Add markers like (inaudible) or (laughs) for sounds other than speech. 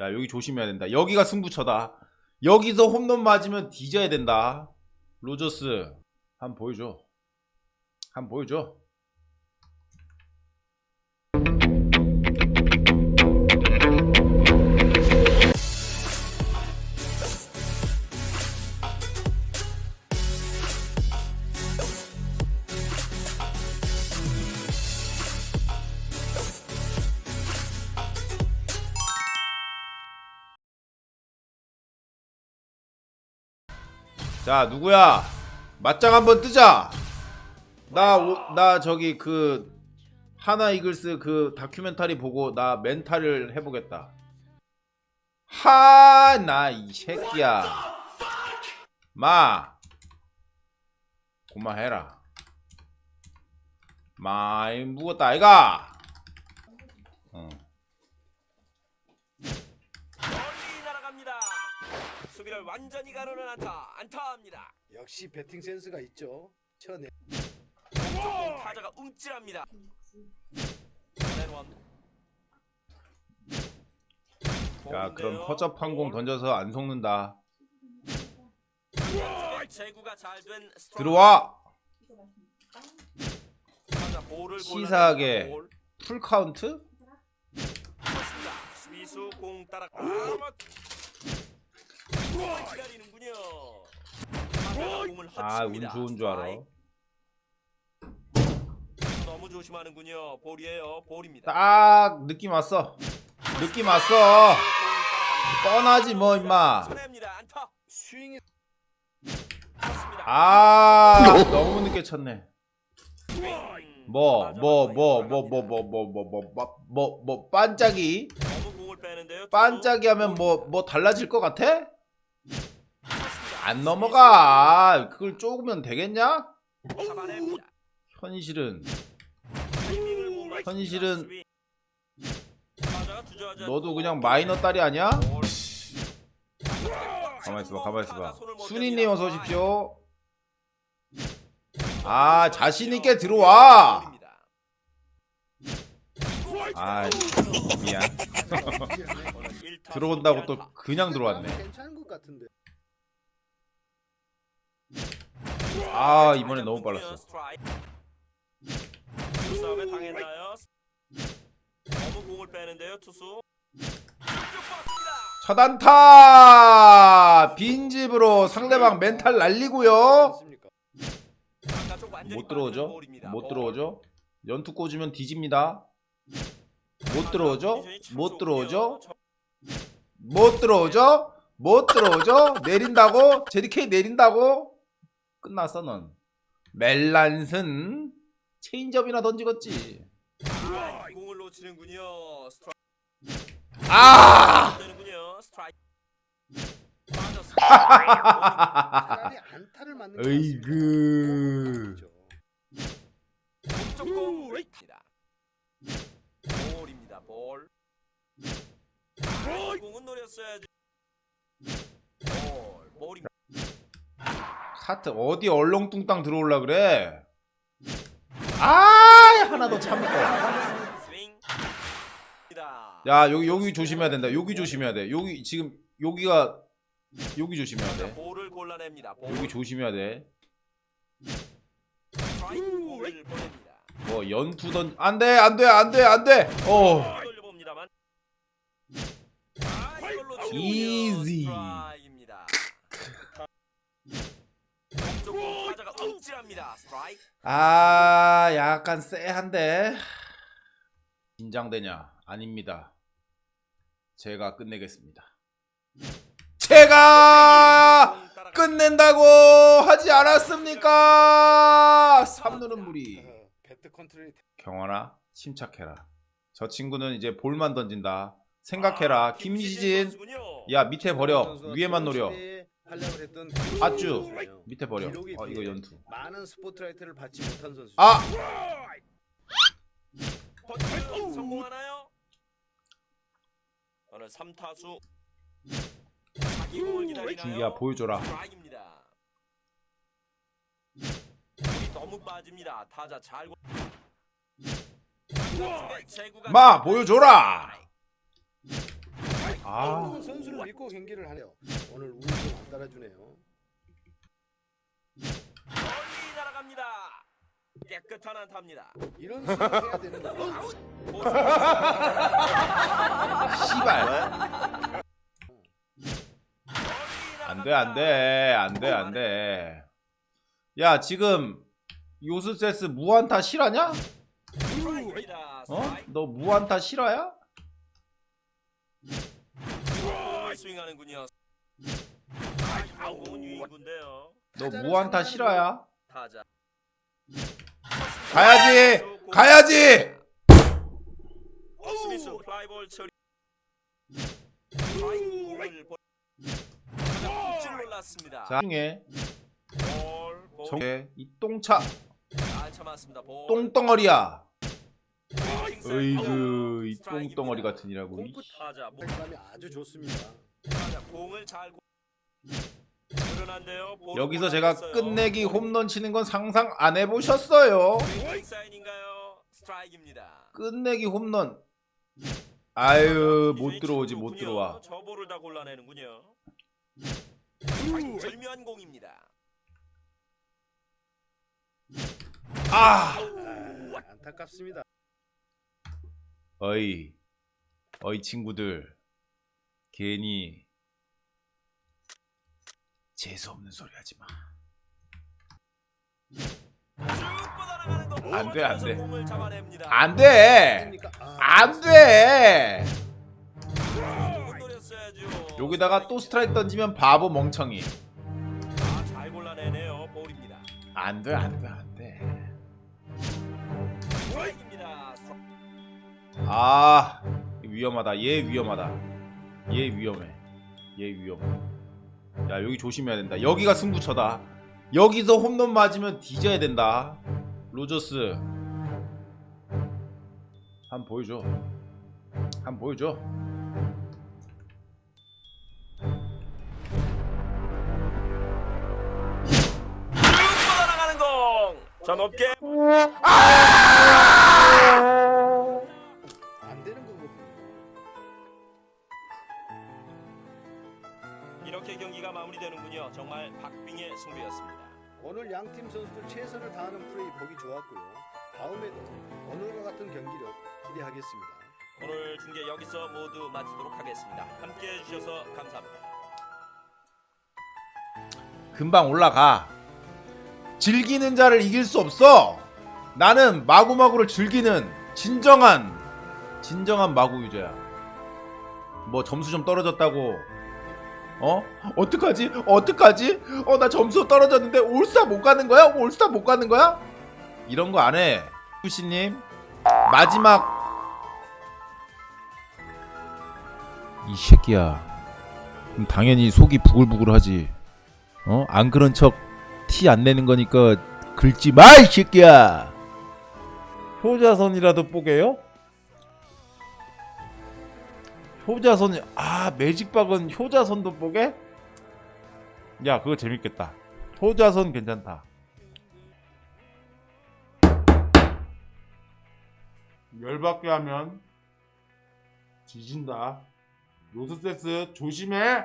야 여기 조심해야 된다. 여기가 승부처다. 여기서 홈런 맞으면 뒤져야 된다. 로저스 한번 보여줘. 한번 보여줘. 자 누구야? 맞짱 한번 뜨자. 나나 저기 그 하나 이글스 그 다큐멘터리 보고 나 멘탈을 해보겠다. 하 나 이 새끼야. 마 고마해라. 마이 묵었다 아이가. 수비를 완전히 가르는 안타, 안타입니다. 역시 배팅 센스가 있죠. 쳐내. 타자가 움찔합니다. 야 그럼 허접한 공 던져서 안 속는다. 제구가 잘된 스트라이크. 들어와. 타자 볼을 시사하게. 볼. 풀 카운트? 그렇습니다. 수비수 공 따라 골만 기다리는군요. 타자가 공을 아운 허칩니다. 좋은 줄 알아. 스트라이크. 너무 조심하는군요. 볼이에요. 볼입니다. 딱 느낌 왔어. 느낌 왔어. 뻔하지 뭐 임마. 안타. 스윙이. 아 너무 늦게 쳤네. 뭐뭐 뭐 뭐 뭐 뭐 뭐 뭐 뭐 뭐 뭐 반짝이 너무 공을 빼는데요. 반짝이 하면 뭐 뭐 달라질 것 같아? 안 넘어가. 그걸 쪼으면 되겠냐? 현실은. 현실은 너도 그냥 마이너 딸이 아니야? 볼. 가만 있어봐, 가만 있어봐. 순이님. 어서 오십시오. 아 자신 있게 들어와. 아 미안. (laughs) 들어온다고 또. 그냥 들어왔네. 괜찮은 것 같은데. 아 이번에 너무 빨랐어. 투싸움에 당했나요? 너무 공을 빼는데요, 투수. 차단타 빈집으로 상대방 멘탈 날리고요. 못 들어오죠? 못 볼. 들어오죠? 연투 꽂으면 뒤집니다. 못 들어오죠? 못 들어오죠? 못 들어오죠? 못 들어오죠? 내린다고? 제디케이 내린다고? 끝났어 넌. 멜란슨 체인지업이나 던지겠지. 아, 공을 놓치는군요. 스트라이크. 아! 되는군요. 스트라이크. 빠졌습니다. 차라리 안타를 맞는 게 으이그. 낫습니다. 왼쪽 공입니다. 볼입니다. 볼. 볼. 공은 노렸어야지. 볼. 볼입니다. 카트 어디 얼렁뚱땅 들어올라 그래? 아 하나 더 참고. 야 여기 여기 조심해야 된다. 여기 조심해야 돼. 여기 지금 여기가 여기 조심해야 돼. 볼을 골라냅니다. 볼. 여기 조심해야 돼. 스트라이크 보냅니다. 뭐 연투던 안돼 안돼 안돼 안돼. 어. 돌려봅니다만. 아, 이걸로. 스트라이크 타자가 움찔합니다. 스트라이크. 아 약간 쎄한데. 긴장되냐? 아닙니다. 제가 끝내겠습니다. 제가 끝낸다고 하지 않았습니까? 삼누는 무리. 배트 경원아 침착해라. 저 친구는 이제 볼만 던진다. 생각해라. 아, 김시진. 선수군요. 야 밑에 버려. 위에만 노려. 활약을 했던 아쭈. 선수예요. 밑에 버려. 기록에 어 이거 비해 연투. 많은 스포트라이트를 받지 못한 선수. 아 버튼 성공하나요? 오늘 3타수 자기 공을 기다리나요? 준기야 보여줘라. 스트라이크입니다. 볼이 너무 빠집니다. 타자 잘 고... 제구가 마 보여줘라. 아 한국은 선수를 믿고 경기를 하네요. 오늘 우리 좀안 따라주네요. 멀리 날아갑니다. 깨끗한 안타입니다. 이런 수를 해야 되는 거예요. 보수 씨발 안 돼 안 돼 안 돼 안 돼 야 지금 요스세스 무한타 실화냐? 어? 너 무한타 실화야? 스윙하는군요. 아우 유인군데요. 너 무한타 실화야? 타자. 가야지 가야지 스미스 플라이볼 처리. 스트라이크를 보- 찔 놀랐습니다. 자 중에 볼, 볼. 정에 이 똥차 잘 참았습니다. 볼. 똥덩어리야 킹스. 어이구 이 스트라이크입니다. 똥덩어리 같으니라고 공부 타자 뭐, 사람이 아주 좋습니다. 공을 잘 고- 그러난데요. 볼을 여기서 제가. 끝내기 홈런 치는 건 상상 안 해보셨어요 웨이팅 사인인가요? 스트라이크입니다. 끝내기 홈런 아유 못 들어오지 못. 들어와 저 볼을 다 골라내는군요. 절묘한 공입니다. 아 아, 안타깝습니다. 어이 어이 친구들 괜히 재수 없는 소리 하지 마 안 돼, 안 돼. 아, 안돼 공을 노렸어야죠. 여기다가 또 스트라이크 던지면 바보 멍청이. 볼입니다. 안돼 안 돼 안돼 스트라이크입니다. 스트라이크. 아 위험하다 얘 위험하다 얘 위험해. 얘 위험해. 야 여기 조심해야 된다. 여기가 승부처다. 여기서 홈런 맞으면 뒤져야 된다. 로저스. 한번 보여줘. 한번 보여줘. 자 높게. 안 박빙의 승부였습니다. 오늘 양 팀 선수들 최선을 다하는 플레이 보기 좋았고요. 다음에도 오늘과 같은 경기력 기대하겠습니다. 오늘 중계 여기서 모두 마치도록 하겠습니다. 함께 해 주셔서 감사합니다. 금방 올라가 즐기는 자를 이길 수 없어 나는 마구마구를 즐기는 진정한 진정한 마구 유저야 뭐 점수 좀 떨어졌다고 어? 어떡하지? 어떡하지? 어 나 점수 떨어졌는데 올스타 못 가는 거야? 올스타 못 가는 거야? 이런 거 안 해 후시님 마지막 이 새끼야 당연히 속이 부글부글하지 어? 안 그런 척 티 안 내는 거니까 긁지 마, 이 새끼야! 효자선이라도 뽀개요? 효자선, 아, 매직박은 효자선도 뽀개? 야, 그거 재밌겠다. 효자선 괜찮다. 열받게 하면 지진다. 노스세스 조심해!